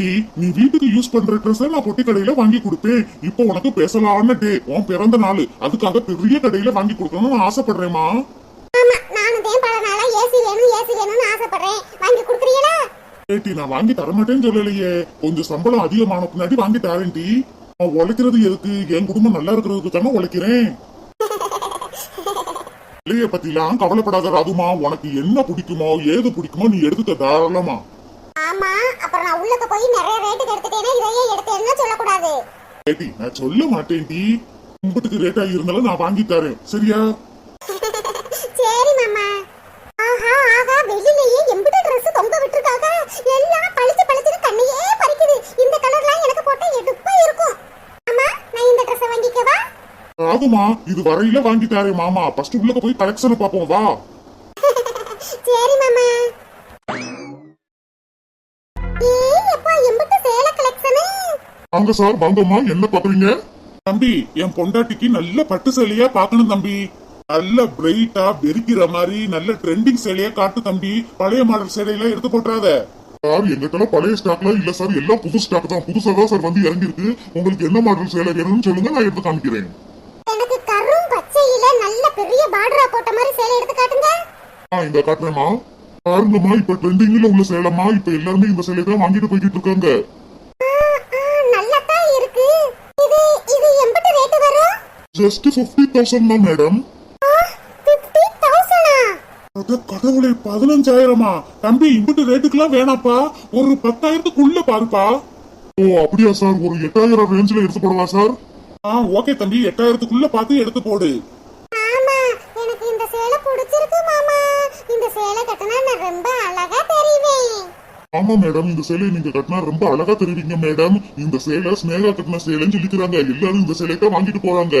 குட்டி நீ வீட்டுக்கு யூஸ் பண்ற ட்ரெஸ் நான் பொட்டி கடையில வாங்கி கொடுப்பேன். இப்போ உனக்கு பேசலான டே உன் பிறந்த நாள். அதுக்காக பெரிய கடையில வாங்கி கொடுக்கணும்னு ஆசைப்படுறேன்மா கொடுக்குறீங்களா? ஏட்டி நான் வாங்கி தரமாட்டேன்னு சொல்லலையே. கொஞ்சம் சம்பளம் அதிகமான பின்னாடி வாங்கி தரேன்டி நான் உழைக்கிறது எதுக்கு? என் குடும்பம் நல்லா இருக்கிறதுக்கு தானே உழைக்கிறேன். இல்லையே பத்திலாம் கவலைப்படாத ராதுமா உனக்கு என்ன பிடிக்குமோ ஏது பிடிக்குமோ நீ எடுத்துக்க தாராளமா. ஆமா அப்புறம் நான் உள்ளக்க போய் நிறைய ரேட்டுக்கு எடுத்துட்டேன்னா இதையே எடுத்தேன்னு சொல்லக்கூடாது? ஏட்டி நான் சொல்ல மாட்டேன்டி கும்பிட்டுக்கு ரேட்டா இருந்தாலும் நான் வாங்கி தரேன். சரியா? சரி மாமா. ஆஹா ஆஹா வெளியிலேயே எம்பிட்ட ட்ரெஸ் தொங்க விட்டுருக்காங்க எல்லாம் பளிச்சு பளிச்சுன்னு கண்ணையே பறிக்குது. இந்த கலர்லாம் எனக்கு போட்டா எடுப்பா இருக்கும். அம்மா நான் இந்த ட்ரெஸ் வாங்கிக்கவா ராதுமா இது வரையில வாங்கி தரேன் மாமா. ஃபர்ஸ்ட் உள்ளக்க போய் கலெக்ஷனை பாப்போம் வா. சரி மாமா. வாங்க சார் வாங்கம்மா. என்ன பாக்குறீங்க தம்பி என் பொண்டாட்டிக்கு நல்ல பட்டு சேலையா பார்க்கணும் தம்பி. நல்ல பிரைட்டா வெறிக்கிற மாதிரி நல்ல ட்ரெண்டிங் சேலையா காட்டு தம்பி. பழைய மாடல் சேலையெல்லாம் எடுத்து போட்டுறாத. சார் எங்கிட்ட பழைய ஸ்டாக்லாம் இல்ல சார். எல்லாம் புது ஸ்டாக் தான். புதுசா தான் சார் வந்து இறங்கிருக்கு உங்களுக்கு என்ன மாடல் சேலை வேணும்னு சொல்லுங்க நான் எடுத்து காமிக்கிறேன். எனக்கு கரும் பச்சையில நல்ல பெரிய பார்டரா போட்ட மாதிரி சேலை எடுத்து காட்டுங்க. ஆ இந்த காட்டுறேம்மா. பாருங்கம்மா இப்ப ட்ரெண்டிங்ல உள்ள சேலம்மா. இப்ப எல்லாருமே இந்த சேலை தான் வாங்கிட்டு போய்கிட்டு இருக்காங்க நல்லதான் இருக்கு இது இது ரேட் வரும் ஜஸ்ட் பிப்டி தௌசண்ட் தான் மேடம் தௌசண்டா அட கடவுளே பதினஞ்சாயிரமா? தம்பி இம்புட்டு ரேட்டுக்குலாம் வேணாப்பா. ஒரு பத்தாயிரத்துக்குள்ள பாருப்பா. ஓ அப்படியா சார் ஒரு எட்டாயிரம் ரேஞ்சில் எடுத்து போடவா சார் ஆ ஓகே தம்பி. எட்டாயிரத்துக்குள்ள பார்த்து எடுத்து போடு. எனக்கு இந்த சேலை பிடிச்சிருக்கு மாமா. இந்த சேலை கட்டினா நான் ரொம்ப அழகா ஆமா மேடம் இந்த சேலையை நீங்க கட்டினா ரொம்ப அழகா தெரிவிங்க மேடம் இந்த சேலை ஸ்னேகா கட்டின சேலைன்னு சொல்லிக்கிறாங்க. எல்லாரும் இந்த சேலையை வாங்கிட்டு போறாங்க.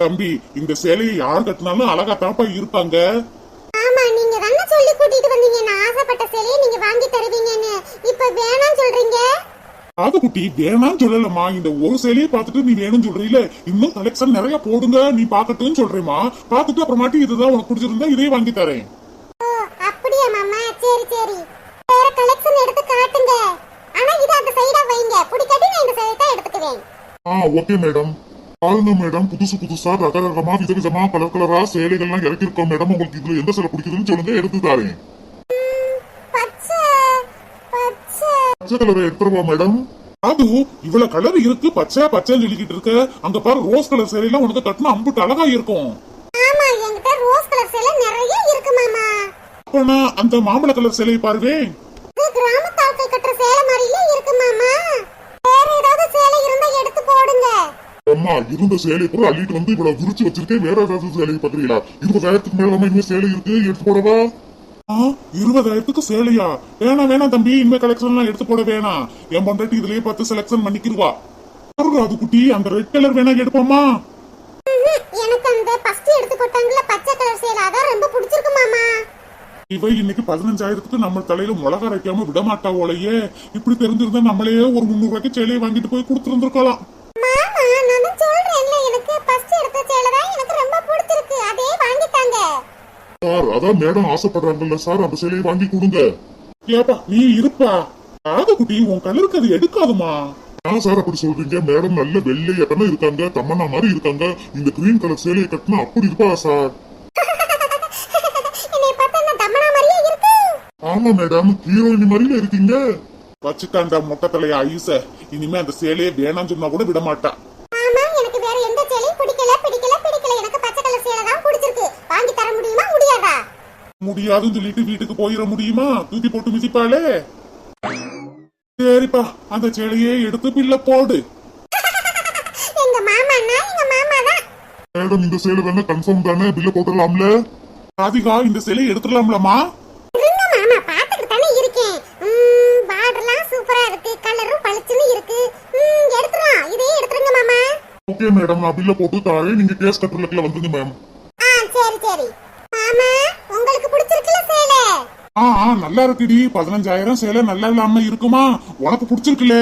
தம்பி இந்த சேலையை யார் கட்டினாலும் அழகா தாப்பா இருப்பாங்க. ஆமா நீங்க தானே சொல்லி கூட்டிட்டு வந்தீங்க. நான் ஆசைப்பட்ட சேலையை நீங்க வாங்கி தருவீங்கன்னு. இப்ப வேணாம்னு சொல்றீங்க? அது குட்டி வேணாம்னு சொல்லலம்மா. இந்த ஒரு சேலையை பார்த்துட்டு நீ வேணும்னு சொல்றீல இன்னும் கலெக்ஷன் நிறைய போடுங்க. நீ பாக்கட்டும்னு சொல்றேம்மா. பார்த்துட்டு அப்புறமாட்டி இதுதான் உனக்கு பிடிச்சிருந்தா இதே வாங்கி தரேன். அப்படியா மாமா? சரி சரி. கலெக்ஷன் எடுத்து காட்டுங்க. ஆனா இது அந்த சைடா வைங்க. பிடிக்காட்டி நான் இந்த சைடை தான் எடுத்துக்குவேன். ஆ ஓகே மேடம் பாருங்க மேடம் புதுசு புதுசா ரக ரகமா விதவிதமா கலர் கலரா சேலைகள்லாம் இறக்கிருக்கோம் மேடம் உங்களுக்கு இதுல எந்த சேலை பிடிக்குதுன்னு சொல்லுங்க எடுத்து தரேன். பச்சை பச்சை. பச்சை கலரை எடுத்துருவா மேடம் அது இவ்வளவு கலர் இருக்கு. பச்சை பச்சைன்னு சொல்லிக்கிட்டு இருக்க. அங்க பாரு ரோஸ் கலர் சேலையெல்லாம் உனக்கு கட்டினா அம்புட்டு அழகா இருக்கும். ஆமா என்கிட்ட ரோஸ் கலர் சேலை நிறைய இருக்கு மாமா. அப்பனா அந்த மாம்பழ கலர் சேலையை பாருவே. இது கிராமத்து ஆட்கள் கட்டுற சேலை மாதிரில இருக்கு மாமா. வேற ஏதாவது சேலை இருந்தா எடுத்து போடுங்க. அம்மா இருந்த சேலையை கூட அள்ளிட்டு வந்து இவ்வளவு விரிச்சு வச்சிருக்கேன். வேற ஏதாவது சேலையை பாக்குறீங்களா இருபதாயிரத்துக்கு மேல இன்னும் சேலை இருக்கு எடுத்து போடவா? இருபதாயிரத்துக்கு சேலையா? வேணாம் வேணாம் தம்பி. இனிமே கலெக்ஷன் எல்லாம் எடுத்து போட வேணாம். என் பொண்டாட்டி இதுலயே பார்த்து செலக்ஷன் பண்ணிக்கிருவா. பாருங்க, அது குட்டி அந்த ரெட் கலர் வேணா எடுப்போமா. எனக்கு அந்த ஃபர்ஸ்ட் எடுத்து போட்டாங்கல்ல பச்சை கலர் சேலை. அதான் ரொம்ப பிடிச்சிருக்கு மாமா. இவ இன்னைக்கு பதினஞ்சாயிரத்துக்கு நம்ம தலையில மிளகா வைக்காம விட மாட்டா போலயே இப்படி தெரிஞ்சிருந்தா நம்மளே ஒரு முந்நூறு ரூபாய்க்கு சேலையை வாங்கிட்டு போய் கொடுத்துருந்துருக்கலாம். மாமா நான் தான் சொல்றேன்ல எனக்கு ஃபர்ஸ்ட் எடுத்த சேலை தான் எனக்கு ரொம்ப பிடிச்சிருக்கு. அதே வாங்கிட்டாங்க சார் அதான் மேடம் ஆசைப்படுறாங்கல்ல சார் அந்த சேலையை வாங்கி கொடுங்க. ஏப்பா நீ இருப்பா. ஆத குட்டி உன் கலருக்கு அது எடுக்காதுமா. ஏன் சார் அப்படி சொல்றீங்க. மேடம் நல்ல வெள்ளையட்டமா இருக்காங்க தம்மனா மாதிரி இருக்காங்க. இந்த கிரீன் கலர் சேலையை கட்டினா அப்படி இருப்பா சார் என்னை பார்த்தா நான் தமனா மாதிரியே இருக்கு ஆமா மேடம் ஹீரோயின் மாதிரில இருக்கீங்க. வச்சுட்டாண்டா மொட்டை தலையா ஐச. இனிமே அந்த சேலையை வேணாம்னு சொன்னா கூட விட மாட்டா மாமா எனக்கு வேற எந்த சேலையும் பிடிக்கல பிடிக்கல பிடிக்கல. எனக்கு பச்சை கலர் சேலை தான் பிடிச்சிருக்கு. வாங்கி தர முடியுமா முடியாதா? முடியாதுன்னு சொல்லிட்டு வீட்டுக்கு போயிட முடியுமா? தூக்கி போட்டு மிதிப்பாளே. சரிப்பா அந்த சேலையே எடுத்து பில்ல போடு. எங்க மாமான்னா எங்க மாமா தான் மேடம் இந்த சேலை வேணா கன்ஃபார்ம் தானே? பில்ல போட்டுடலாம்ல. ராதிகா இந்த சேலையை எடுத்துடலாம்லமா இருங்க மாமா பாத்துக்கிட்டு தானே இருக்கேன் ம், பார்டர்லாம் சூப்பரா இருக்கு கலரும் பளிச்சுன்னு இருக்கு ம், எடுத்துறோம் இதே எடுத்துருங்க மாமா ஓகே மேடம் நான் பில்ல போட்டு தாரேன். நீங்க கேஸ் கட்டுறதுக்குள்ள வந்துருங்க மேம் ஆ சரி சரி. மாமா உங்களுக்கு பிடிச்சிருக்குல்ல சேலை? ஆ ஆ நல்லா இருக்குடி. பதினஞ்சாயிரம் சேலை நல்லா இல்லாம இருக்குமா? உனக்கு பிடிச்சிருக்குல்ல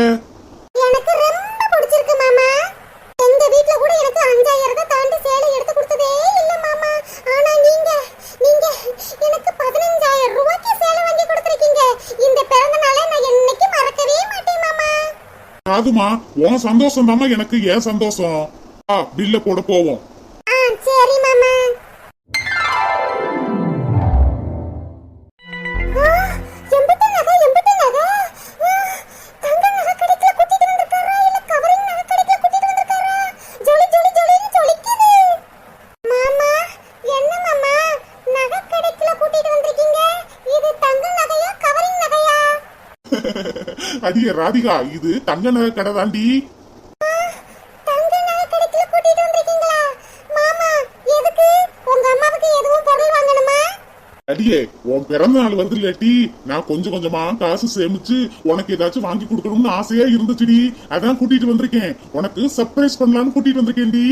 எனக்கு ரொம்ப பிடிச்சிருக்கு மாமா எங்க வீட்ல கூட எனக்கு அஞ்சாயிரத்தை தாண்டி சேலை எடுத்து கொடுத்ததே இல்ல மாமா ஆனா நீங்க நீங்க எனக்கு பதினஞ்சாயிரம் ரூபாய்க்கு சேலை வாங்கி கொடுத்துருக்கீங்க இந்த பிறந்த நாளை நான் என்னைக்கு மறக்கவே மாட்டேன் அதுமா உன் சந்தோஷம் தாமா எனக்கு ஏன் சந்தோஷம். ஆ பில்ல போட போவோம். அடியே ராதிகா இது தங்க நகை கடை தாண்டி. அடியே உன் பிறந்த நாள் வருது இல்லாட்டி நான் கொஞ்சம் கொஞ்சமா காசு சேமிச்சு உனக்கு ஏதாச்சும் வாங்கி கொடுக்கணும்னு ஆசையா இருந்துச்சுடி. அதான் கூட்டிட்டு வந்திருக்கேன். உனக்கு சர்ப்ரைஸ் பண்ணலாம்னு கூட்டிட்டு வந்திருக்கேன்டி.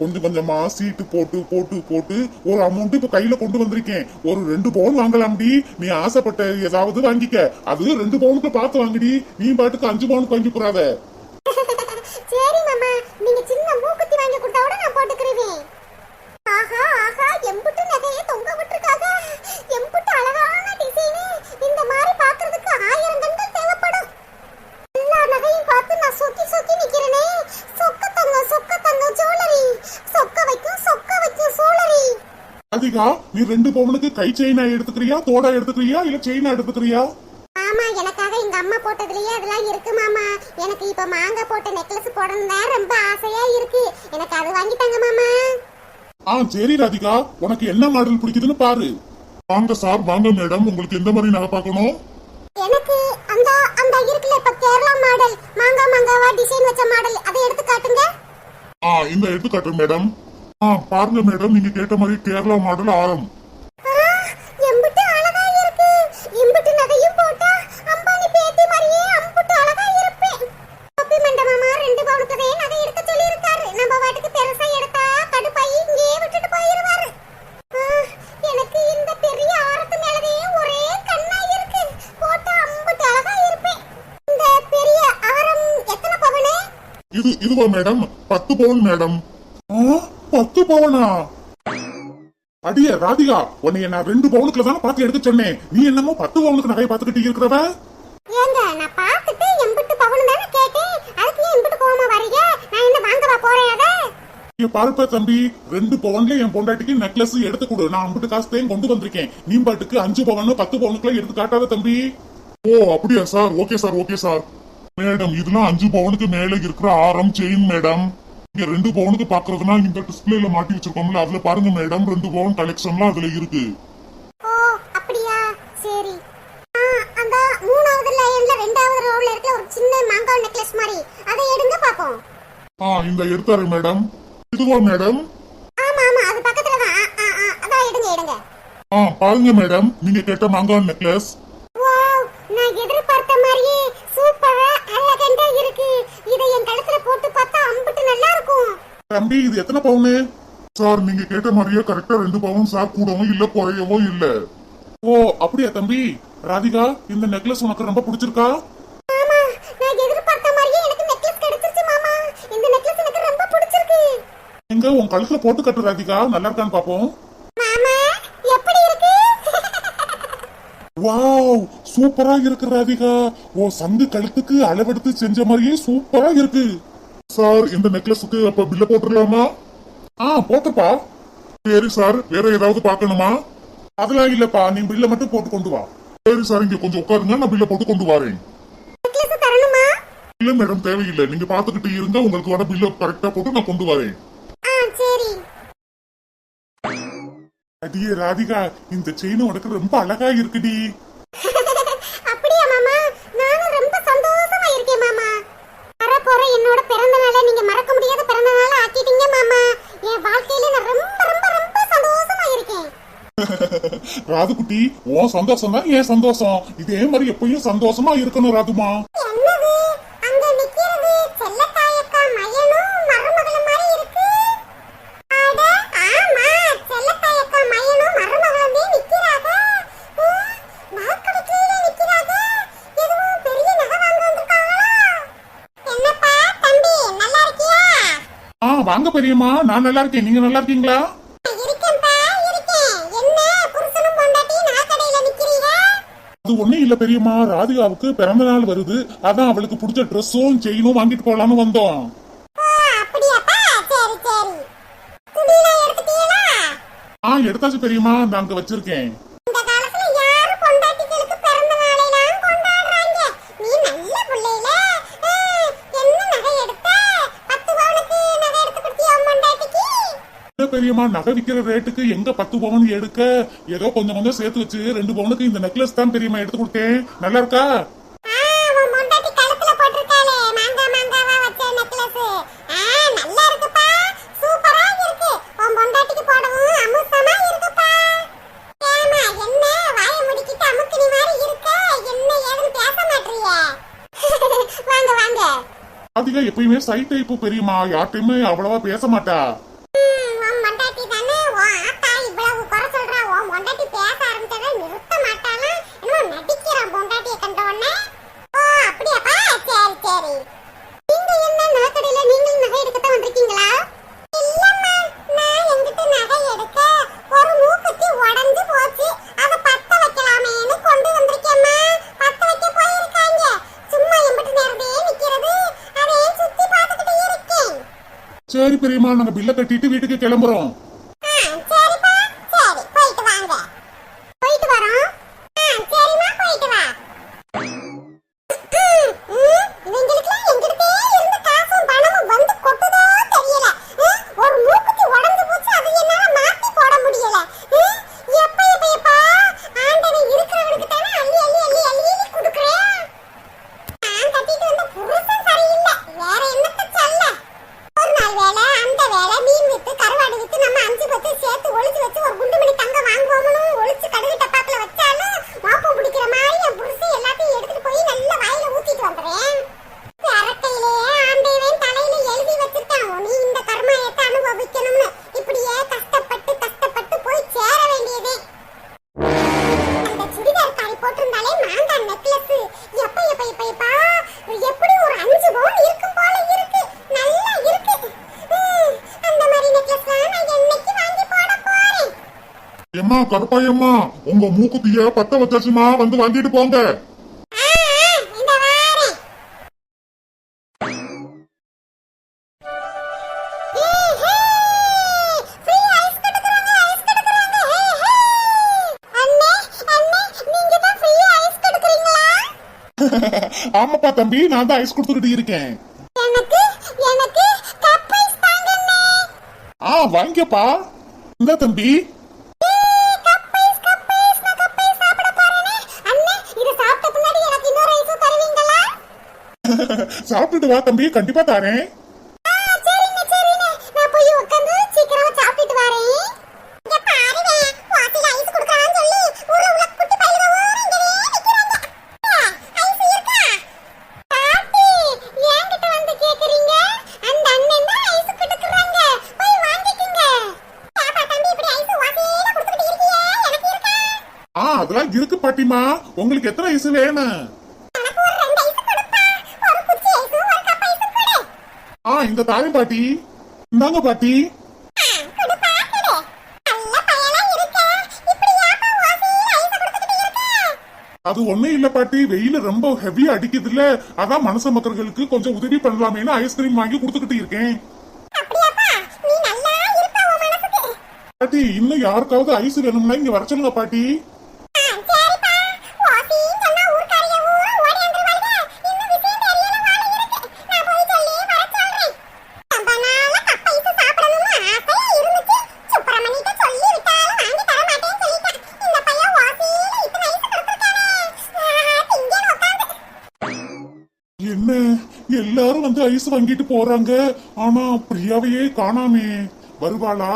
கொஞ்சம் கொஞ்சமா சீட்டு போட்டு போட்டு போட்டு ஒரு அமௌண்ட் இப்ப கையில கொண்டு வந்திருக்கேன். ஒரு ரெண்டு பவுன் வாங்கலாம்டி. நீ ஆசைப்பட்ட ஏதாவது வாங்கிக்க. அது ரெண்டு பவுனுக்கு பார்த்து வாங்கிடி. நீ பாட்டுக்கு அஞ்சு பவுனுக்கு வாங்கி கூடாத சரி மாமா நீங்க சின்ன மூக்குத்தி வாங்கி கொடுத்தா கூட நான் போட்டுக்கிறேன் ஆஹா ஆஹா எம்புட்டு நகையை தொங்க விட்டுருக்காங்க எம்புட்டு அழகான டிசைனு இந்த மாதிரி பார்க்கிறதுக்கு ஆயிரம் கண்கள் தேவைப்படும் எல்லா நகையும் பார்த்து நான் சொக்கி சொக்கி நிக்கிறேனே சொக்க தங்கம் சொக்க தங்கம் ஜுவல்லரி சொக்க வைக்கும் சொக்க வைக்கும் சோழரி ராதிகா நீ ரெண்டு பவுனுக்கு கை செயினா எடுத்துக்கிறியா தோடா எடுத்துக்கிறியா இல்ல செயினா எடுத்துக்கிறியா? ஆமா எனக்காக எங்க அம்மா போட்டதுலயே அதெல்லாம் இருக்கு மாமா. எனக்கு இப்ப மாங்காய் போட்ட நெக்லஸ் போடணும் ரொம்ப ஆசையா இருக்கு. எனக்கு அது வாங்கி தாங்க மாமா. ஆ சரி ராதிகா. உனக்கு என்ன மாடல் பிடிக்குதுன்னு பாரு. வாங்க சார் வாங்க மேடம். உங்களுக்கு எந்த மாதிரி நகை பார்க்கணும்? எனக்கு அந்த அந்த இருக்குல்ல இப்ப கேரளா மாடல். மாங்கா மாங்காவா டிசைன் வச்ச மாடல். அதை எடுத்து காட்டுங்க. ஆ இந்த எடுத்துக்காட்டு மேடம். ஆ பாருங்க மேடம் நீங்க கேட்ட மாதிரி கேரளா மாடல் ஆரம். இது இதுவா மேடம்? பத்து பவுன் மேடம். பத்து பவுனா அடியே ராதிகா உன்னைய நான் ரெண்டு பவுனுக்குள்ள தானே பார்த்து எடுக்க சொன்னேன். நீ என்னமோ பத்து பவுனுக்கு நகை பார்த்துக்கிட்டு இருக்கிறவ? ஏங்க நான் பார்த்துட்டு எம்பிட்டு பவுன் தானே கேட்டேன். அதுக்கு ஏன் எம்பிட்டு கோவமா வரீங்க நான் என்ன வாங்கவா போறேன் அதை? இங்க பாருப்ப தம்பி ரெண்டு பவுன்ல என் பொண்டாட்டிக்கு நெக்லஸ் எடுத்து கொடு. நான் அம்பிட்டு காசுத்தையும் கொண்டு வந்திருக்கேன். நீ பாட்டுக்கு அஞ்சு பவுன் பத்து பவுனுக்குலாம் எடுத்து காட்டாத தம்பி. ஓ அப்படியா sir okay sir okay sir madam இதெல்லாம் அஞ்சு பவுனுக்கு மேல இருக்கிற ஆரம் செயின் மேடம் இங்க ரெண்டு பவுனுக்கு பாக்குறதுனா இந்த டிஸ்பிளேல மாட்டி வச்சிருக்கோம்ல அதுல பாருங்க மேடம் ரெண்டு பவுன் கலெக்ஷன்லாம் அதுல இருக்கு. ஓ அப்படியா? சரி. அந்த மூணாவது லைன்ல ரெண்டாவது ரோல இருக்க ஒரு சின்ன மாங்காய் நெக்லஸ் மாதிரி. அதை எடுங்க பாப்போம் ஆ இந்த எடுத்தாரு மேடம் இதுவா மேடம் ஆமா ஆமா அது பக்கத்துல தான். ஆ, ஆ, ஆ, அதான் எடுங்க எடுங்க. ஆ பாருங்க மேடம் நீங்க கேட்ட மாங்காய் நெக்லஸ் வாவ் நான் எதிர்பார்த்த மாதிரியே சூப்பரா அழகண்டா இருக்கு. இதை என் கழுத்துல போட்டு பார்த்தா அம்புட்டு நல்லா இருக்கும் தம்பி இது எத்தனை பவுனு? சார் நீங்க கேட்ட மாதிரியே கரெக்டா ரெண்டு பவுன் சார் கூடவும் இல்ல குறையவும் இல்ல. ஓ அப்படியா தம்பி? ராதிகா இந்த நெக்லஸ் உனக்கு ரொம்ப பிடிச்சிருக்கா? மாமா நான் எதிர்பார்த்த மாதிரியே எனக்கு நெக்லஸ் கிடைச்சிருச்சு மாமா. இந்த நெக்லஸ் எனக்கு ரொம்ப பிடிச்சிருக்கு. எங்க உன் கழுத்துல போட்டு கட்டு ராதிகா. நல்லா இருக்கான்னு பாப்போம். மாமா எப்படி இருக்கு? வாவ் சூப்பரா இருக்கு ராதிகா. ஓ சங்கு கழுத்துக்கு அளவெடுத்து செஞ்ச மாதிரியே சூப்பரா இருக்கு. சார் இந்த நெக்லஸுக்கு அப்ப பில்ல போட்டுடலாமா ஆ போட்டுப்பா. சரி சார் வேற ஏதாவது பார்க்கணுமா? அதெல்லாம் இல்லப்பா நீ பில்ல மட்டும் போட்டு கொண்டு வா. சரி சார் இங்க கொஞ்சம் உட்காருங்க நான் பில்ல போட்டு கொண்டு வரேன். இல்ல மேடம் தேவையில்லை. நீங்க பாத்துக்கிட்டு இருங்க உங்களுக்கு வர பில்ல கரெக்டா போட்டு நான் கொண்டு வரேன். ஆ சரி. அடியே ராதிகா இந்த செயின் உனக்கு ரொம்ப அழகா இருக்குடி. ராதுகுட்டி உன் சந்தோஷம் தான் ஏன் சந்தோஷம்? இதே மாதிரி எப்பயும் சந்தோஷமா இருக்கணும் ராதுமா. வாங்க பெரியம்மா நான் நல்லா இருக்கேன். நீங்க நல்லா இருக்கீங்களா? அது ஒண்ணும் இல்ல பெரியம்மா. ராதிகாவுக்கு பிறந்த நாள் வருது. அதான் அவளுக்கு பிடிச்ச ட்ரெஸ்ஸும் செயினும் வாங்கிட்டு போலான்னு வந்தோம். ஆ எடுத்தாச்சு பெரியம்மா. நான் அங்க வச்சிருக்கேன் இந்த காலத்துல யாரு பொண்டாட்டிகளுக்கு பிறந்த நாளையெல்லாம் கொண்டாடுறாங்க நீ நல்ல பிள்ளையில ஆ, என்ன நகை எடுத்த பத்து பவுனுக்கு நகை எடுத்து கொடுத்தியா உன் பொண்டாட்டிக்கு என்ன பெரியம்மா நகை விக்கிற ரேட்டுக்கு எங்க பத்து பவுன் எடுக்க? ஏதோ கொஞ்சம் கொஞ்சம் சேர்த்து வச்சு ரெண்டு பவுனுக்கு இந்த நெக்லஸ் தான் பெரியம்மா எடுத்து கொடுத்தேன். நல்லா இருக்கா? ஆ, உன் பொண்டாட்டி கழுத்துல போட்டிருக்காளே, மாங்கா மாங்காவா வச்ச necklace. அம்மா பெரியம்மா நாங்க பில்ல கட்டிட்டு வீட்டுக்கு கிளம்புறோம். கர்மாயத்தை இப்படியே கஷ்டப்பட்டு கஷ்டப்பட்டு போய் சேர வேண்டியதே. அந்த சுடிதார் காரி போட்டிருந்தாலே மாங்கா நெக்லஸ் எப்ப எப்ப எப்ப எப்பா? எப்படி ஒரு அஞ்சு பவுன் இருக்கும் போல இருக்கு. நல்லா இருக்கு. அந்த மாதிரி நெக்லஸ் நான் என்னைக்கு வாங்கி போட போறேன்? எம்மா கருப்பாயம்மா உங்க மூக்குத்திய பத்த வச்சாச்சுமா? வந்து வாங்கிட்டு போங்க. தம்பி நான் தான் ஐஸ் கொடுத்துக்கிட்டு இருக்கேன். ஆ வாங்கிக்கப்பா இந்த தம்பி. சாப்பிட்டுட்டு வா தம்பி கண்டிப்பா தாரேன். இருக்கு பாட்டிமா உங்களுக்கு எத்தனை ஐஸ் வேணும்? ஆ இந்த தாரேன் பாட்டி. இந்தாங்க பாட்டி. அது ஒண்ணும் இல்ல பாட்டி. வெயில் ரொம்ப ஹெவியா அடிக்குது இல்ல அதான் மனச மக்களுக்கு கொஞ்சம் உதவி பண்ணலாமேன்னு ஐஸ்கிரீம் வாங்கி கொடுத்துக்கிட்டு இருக்கேன். பாட்டி இன்னும் யாருக்காவது ஐஸ் வேணும்னா இங்க வர சொல்லுங்க பாட்டி. என்ன எல்லாரும் வந்து ஐஸ் வாங்கிட்டு போறாங்க. ஆனா பிரியாவையே காணாமே. வருவாளா?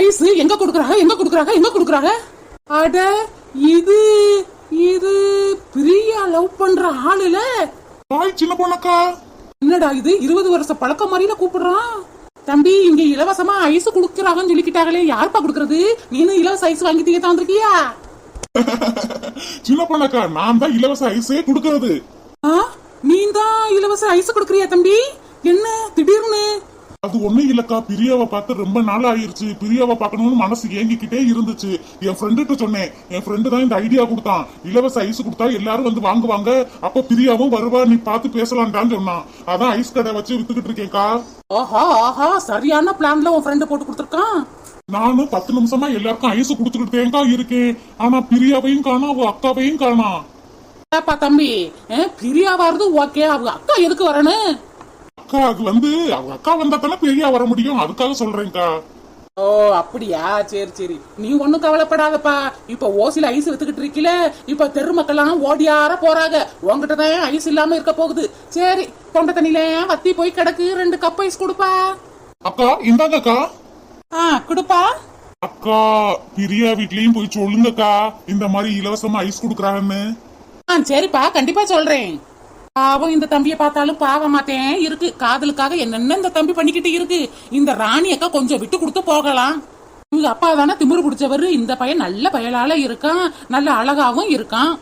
ஐஸ்? எங்க குடுக்குறாங்க? எங்க குடுக்குறாங்க? எங்க குடுக்குறாங்க? அட இது இது பிரியா லவ் பண்ற ஆளுல. ஹாய் சின்ன பொண்ணக்கா. என்னடா இது? இருபது வருஷ பழக்கம் மாதிரில கூப்பிடுறான். தம்பி இங்க இலவசமா ஐஸ் குடுக்கறாங்கன்னு சொல்லிக்கிட்டாங்களே. யாருப்பா குடுக்கறது? நீனும் இலவச ஐஸ் வாங்கி தீங்க வந்திருக்கியா சின்ன பொண்ணக்கா நான் தான் இலவச ஐஸே கொடுக்கறது. ஆ? நீ தான் இலவச ஐஸ் குடுக்கறியா தம்பி? என்ன? திடீர்னு? அது ஒண்ணும் இல்லக்கா. பிரியாவை பார்த்து ரொம்ப நாள் ஆயிருச்சு பிரியாவை பார்க்கணும்னு மனசு ஏங்கிக்கிட்டே இருந்துச்சு. என் ஃப்ரெண்டுகிட்ட சொன்னேன். என் ஃப்ரெண்டு தான் இந்த ஐடியா கொடுத்தான். இலவச ஐஸ் கொடுத்தா எல்லாரும் வந்து வாங்குவாங்க. அப்ப பிரியாவும் வருவா. நீ பார்த்து பேசலாம்டான்னு சொன்னான். அதான் ஐஸ் கடை வச்சு வித்துக்கிட்டு இருக்கேன்க்கா. ஆஹா ஆஹா. சரியான பிளான்ல உன் ஃப்ரெண்டு போட்டு கொடுத்துருக்கான். நானும் பத்து நிமிஷமா எல்லாருக்கும் ஐஸ் கொடுத்துக்கிட்டேங்கா இருக்கேன். ஆனா பிரியாவையும் காணா அவ அக்காவையும் காணா. ஏப்பா தம்பி? பிரியா வருது ஓகே. அவங்க அக்கா எதுக்கு வரணும் அக்கா அது வந்து அவங்க அக்கா வந்தா தானே பிரியா வர முடியும். அதுக்காக சொல்றேன்க்கா. ஓ அப்படியா? சரி சரி. நீ ஒண்ணும் கவலைப்படாதப்பா. இப்ப ஓசில ஐஸ் வித்துக்கிட்டு இருக்கீல. இப்ப தெரு மக்கள்லாம் ஓடியார போறாங்க. உன்கிட்ட தான் ஐஸ் இல்லாம இருக்க போகுது. சரி தொண்டை தண்ணியில வத்தி போய் கிடக்கு. ரெண்டு கப் ஐஸ் கொடுப்பா. அக்கா இந்தாங்கக்கா. ஆ கொடுப்பா. அக்கா பிரியா வீட்லயும் போய் சொல்லுங்கக்கா. இந்த மாதிரி இலவசமா ஐஸ் குடுக்கறாங்கன்னு. ஆ சரிப்பா கண்டிப்பா சொல்றேன். பாவம் இந்த தம்பியை பார்த்தாலும் பாவமாத்தேன் இருக்கு காதலுக்காக என்னென்ன இந்த தம்பி பண்ணிக்கிட்டு இருக்கு. இந்த ராணி அக்கா கொஞ்சம் விட்டு கொடுத்து போகலாம். இவங்க அப்பா தானே திமிரு பிடிச்சவரு. இந்த பையன் நல்ல பயலால இருக்கான். நல்ல அழகாவும் இருக்கான்.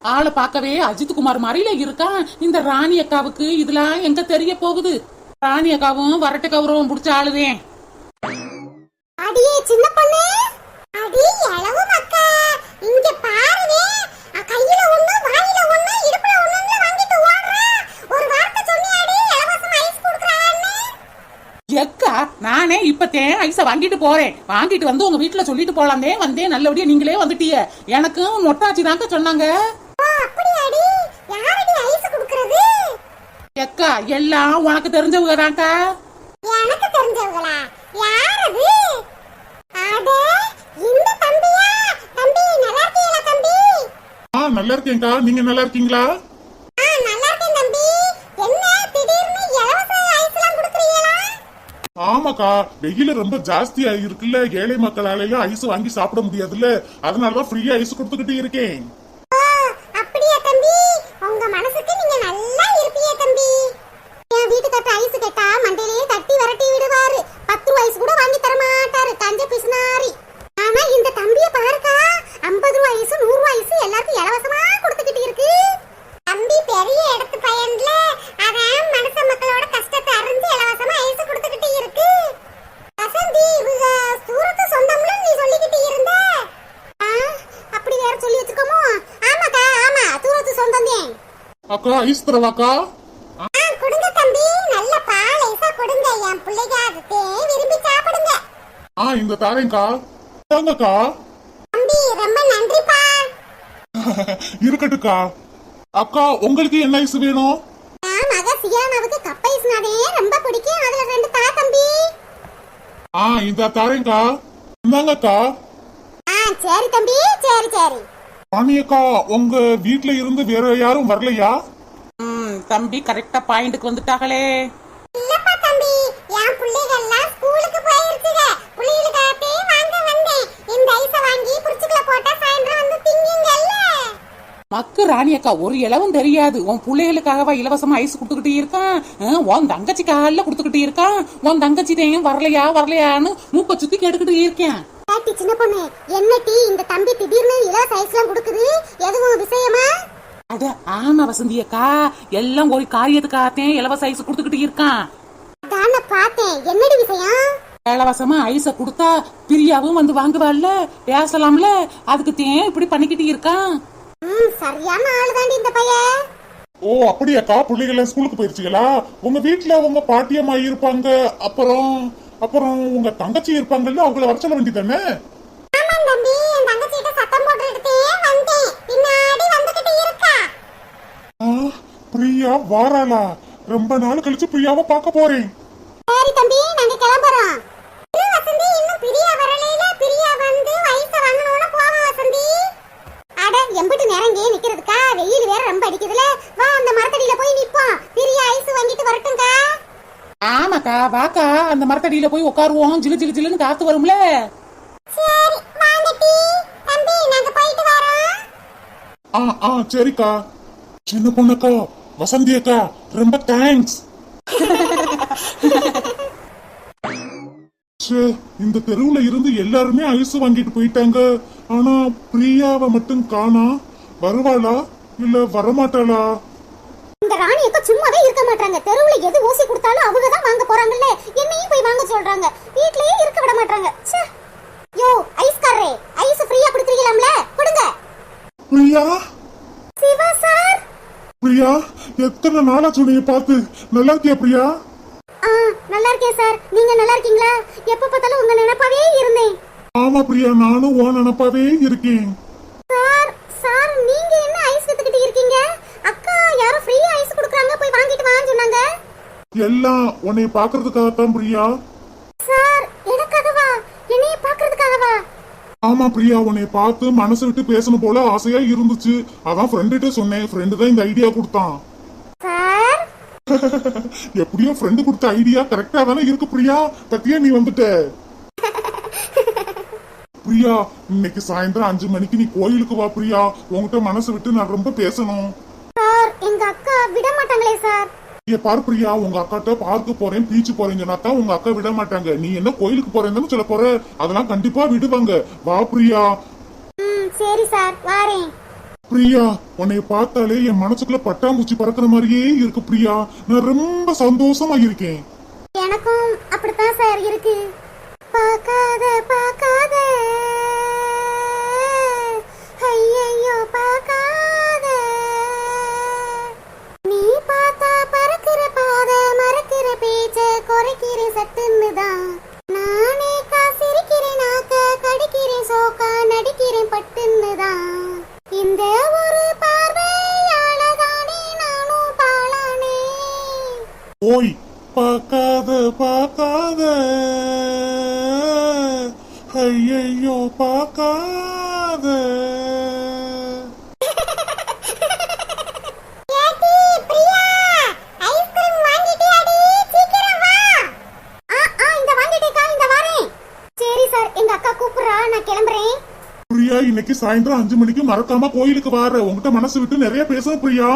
ஆளை பார்க்கவே அஜித் குமார் மாதிரில இருக்கான். இந்த ராணி அக்காவுக்கு இதெல்லாம் எங்க தெரிய போகுது? ராணி அக்காவும் வரட்டு கௌரவம் பிடிச்ச ஆளுதே. அடியே சின்ன பொண்ணு. அடி எளவு மக்கா. இங்க பாருங்க. கையில ஒண்ணு வாயில ஒண்ணு இடுப்புல ஒண்ணுன்னு வாங்கிட்டு ஓடுறா ஒரு வார்த்தை சொன்னியாடி இலவசமா ஐஸ் குடுக்கறான்னு எக்கா நானே இப்பத்தேன் ஐஸ வாங்கிட்டு போறேன். வாங்கிட்டு வந்து உங்க வீட்டுல சொல்லிட்டு போலாந்தே வந்தேன். நல்லபடியா நீங்களே வந்துட்டீங்க. எனக்கும் மொட்டாச்சி தாங்க சொன்னாங்க. ஓ அப்படியாடி? யாரடி ஐஸ் குடுக்கறது? எக்கா எல்லாம் உனக்கு தெரிஞ்சவங்க தான்க்கா. எனக்கு தெரிஞ்சவங்களா? யார் அது அட இந்த தம்பியா? தம்பி நல்லா இருக்கீங்களா தம்பி? ஆ நல்லா இருக்கேன்க்கா. நீங்க நல்லா இருக்கீங்களா ஆ நல்லா இருக்கேன் தம்பி என்ன திடீர்னு இலவச ஐஸ்லாம் குடுக்குறீங்களா ஆமாக்கா வெயில ரொம்ப ஜாஸ்தியா இருக்குல்ல ஏழை மக்களாலையும் ஐஸ் வாங்கி சாப்பிட முடியாதுல்ல. அதனாலதான் ஃப்ரீயா ஐஸ் கொடுத்துக்கிட்டு இருக்கேன் ஓ அப்படியா தம்பி உங்க மனசுக்கு நீங்க நல்லா இருப்பீங்க தம்பி என் வீட்டுக்கார்ட்ட ஐஸ் கேட்டா மண்டையிலேயே தட்டி விரட்டி விடுவாரு பத்து ரூபா ஐஸ் கூட வாங்கி தர மாட்டாரு கஞ்ச பிசுனாரி ஆனா இந்த தம்பிய பாருக்கா ஐம்பது ரூபா ஐஸ் நூறு ரூபா ஐஸ் எல்லாருக்கும் இலவசமா கொடுத்துக்கிட்டு இருக்கு தம்பி பெரிய இடத்து பையன்ல அதான் மனுஷ மக்களோட கஷ்டத்தை அறிஞ்சு இலவசமா ஐஸ் கொடுத்துக்கிட்டு இருக்கு வசந்தி இவங்க சூரத்து சொந்தம்னு நீ சொல்லிக்கிட்டு இருந்த ஆ, அப்படி வேற சொல்லி வச்சுக்கோமோ ஆமாக்கா ஆமா தூரத்து சொந்தம் அக்கா ஐஸ் தரவாக்கா ஆ கொடுங்க தம்பி. நல்ல பால் ஐசா கொடுங்க. என் பிள்ளைங்க அது விரும்பி சாப்பிடுங்க. ஆ இந்த தாரேன்க்கா தாங்கக்கா தம்பி ரொம்ப நன்றிப்பா. இருக்கட்டுக்கா. அக்கா உங்களுக்கு என்ன ஐஸ் வேணும்? நான் மக சியானாவுக்கு கப் ஐஸ்னாவே ரொம்ப பிடிக்கும். அதுல ரெண்டு தா தம்பி. ஆ இந்த தாரேன்க்கா இந்தாங்கக்கா. ஆ சரி தம்பி சரி சரி. ராணியக்கா உங்க வீட்ல இருந்து வேற யாரும் வரலையா? தம்பி கரெக்டா பாயிண்ட்க்கு வந்துட்டாங்களே. இல்லப்பா தம்பி என் பிள்ளைகள்லாம் ஸ்கூலுக்கு போயிருச்சுங்க. பிள்ளைகளுக்காகவே வாங்க வந்தேன். இந்த ஐஸ வாங்கி புடிச்சுக்குள்ள போட்டா சாயந்தரம் வந்து திங்குங்கல்ல. மக்கு ராணி அக்கா ஒரு இலவும் தெரியாது. உன் பிள்ளைகளுக்காகவா இலவசமா ஐஸ் கொடுத்துக்கிட்டு இருக்கான்? உன் தங்கச்சி காலில் கொடுத்துக்கிட்டு இருக்கான். உன் தங்கச்சி தேயும் வரலையா வரலையான்னு மூக்க சுத்தி கேட்டுக்கிட்டு இருக்கேன். பாட்டி சின்ன பொண்ணு என்ன டீ? இந்த தம்பி திடீர்னு இலவச ஐஸ்லாம் கொடுக்குது. எதுவும் விஷயமா? அட ஆமா வசந்தி அக்கா. எல்லாம் ஒரு காரியத்துக்காகத்தான் இலவச ஐஸ் கொடுத்துக்கிட்டு இருக்கான். தானே பார்த்தேன். என்னடி விஷயம்? இலவசமா ஐஸ கொடுத்தா பிரியாவும் வந்து வாங்குவாள்ல பேசலாம்ல. அதுக்கு தேன் இப்படி பண்ணிக்கிட்டு இருக்கான். ம் சரியான ஆளு தாண்டி இந்த பையன். ஓ அப்படியாக்கா பிள்ளைகள் ஸ்கூலுக்கு போயிருச்சுங்களா உங்க வீட்ல உங்க பாட்டியம்மா இருப்பாங்க. அப்புறம் அப்புறம் உங்க தங்கச்சி இருப்பாங்கல்ல அவங்கள வர சொல்ல வேண்டியதானே ஆமாம் தம்பி என் தங்கச்சிட்ட சத்தம் போட்டுக்கிட்டே வந்தேன் பின்னாடி வந்துகிட்டு இருக்கா ஆ, பிரியா வாராளா? ரொம்ப நாள் கழிச்சு பிரியாவை பார்க்க போறேன். சரி தம்பி நாங்க கிளம்புறோம். இரு வசந்தி இன்னும் பிரியா வரலையில பிரியா வந்து வயச வாங்கணும்னு போவோம் வசந்தி. அட எம்பிட்டு நேரம் இங்கே நிக்கிறதுக்கா? வெயில் வேற ரொம்ப அடிக்குதுல. வா அந்த மரத்தடியில போய் நிப்போம். பிரியா ஐஸ் வாங்கிட்டு வரட்டும்க்கா. ஆமாக்கா வாக்கா. அந்த மரத்தடியில போய் உட்காருவோம். ஜிலு ஜிலு ஜிலுன்னு காத்து வரும்ல. சரி வாங்க டீ. தம்பி நாங்க போயிட்டு வரோம். ஆ ஆ சரிக்கா. சின்ன பொண்ணக்கா வசந்தி அக்கா ரொம்ப தேங்க்ஸ் இந்த தெருவுல இருந்து எல்லாருமே ஐஸ் வாங்கிட்டு போயிட்டாங்க. ஆனா பிரியாவை மட்டும் காணா? வருவாளா? இல்ல வரமாட்டாளா? இந்த ராணி அக்கா சும்மாவே இருக்க மாட்டாங்க தெருவுல எது ஊசி கொடுத்தாலும் அவங்க தான் வாங்க போறாங்கல்ல. என்னையும் போய் வாங்க சொல்றாங்க. வீட்லயே இருக்க விட மாட்டாங்க ச்சே. யோ ஐஸ்காரரே ஐஸ் ஃப்ரீயா குடுக்குறீங்களாம்ல? கொடுங்க. பிரியா? பிரியா எத்தனை நாளா சொன்னீங்க பார்த்து? நல்லா இருக்கியா பிரியா? ஆ நல்லா இருக்கேன் சார். நீங்க நல்லா இருக்கீங்களா எப்ப பார்த்தாலும் உங்க நினைப்பாவே இருந்தேன். ஆமா பிரியா நானும் ஓ நினப்பாவே இருக்கேன். சார் சார் நீங்க என்ன ஐஸ் வித்துக்கிட்டு இருக்கீங்க? அக்கா யாரோ ஃப்ரீயா ஐஸ் கொடுக்குறாங்க போய் வாங்கிட்டு வான்னு சொன்னாங்க. எல்லாம் உன்னை பாக்குறதுக்காகத்தான் பிரியா. ஆமா பிரியா உன்னை பார்த்து மனசு விட்டு பேசணும் போல ஆசையா இருந்துச்சு. அதான் ஃப்ரெண்டுகிட்ட சொன்னேன். ஃப்ரெண்டு தான் இந்த ஐடியா கொடுத்தான். சார்? எப்படியோ ஃப்ரெண்டு கொடுத்த ஐடியா கரெக்டா தானே இருக்கு பிரியா? பத்தியா நீ வந்துட்ட. பிரியா இன்னைக்கு சாயந்தரம் அஞ்சு மணிக்கு நீ கோயிலுக்கு வா பிரியா. உன்கிட்ட மனசு விட்டு நான் ரொம்ப பேசணும். சார் எங்க அக்கா விட மாட்டாங்களே சார். ஏ பாரு பிரியா உங்க அக்காட்ட பார்க்க போறேன் பீச்சு போறேன்னு உங்க அக்கா விட மாட்டாங்க. நீ என்ன கோயிலுக்கு போறேன்னு சொல்ல போற? அதெல்லாம் கண்டிப்பா விடுவாங்க. வா பிரியா. சரி சார் வாரேன். பிரியா உன்னை பார்த்தாலே என் மனசுக்குள்ள பட்டாம்பூச்சி பறக்கிற மாதிரியே இருக்கு பிரியா. நான் ரொம்ப சந்தோஷமா இருக்கேன். எனக்கும் அப்படித்தான் சார் இருக்கு. பார்க்காத பார்க்காத குறைக்கிற சாயந்தரம் அஞ்சு மணிக்கு மறக்காம கோயிலுக்கு வாரு உங்ககிட்ட மனசு விட்டு நிறைய பேசணும் பிரியா.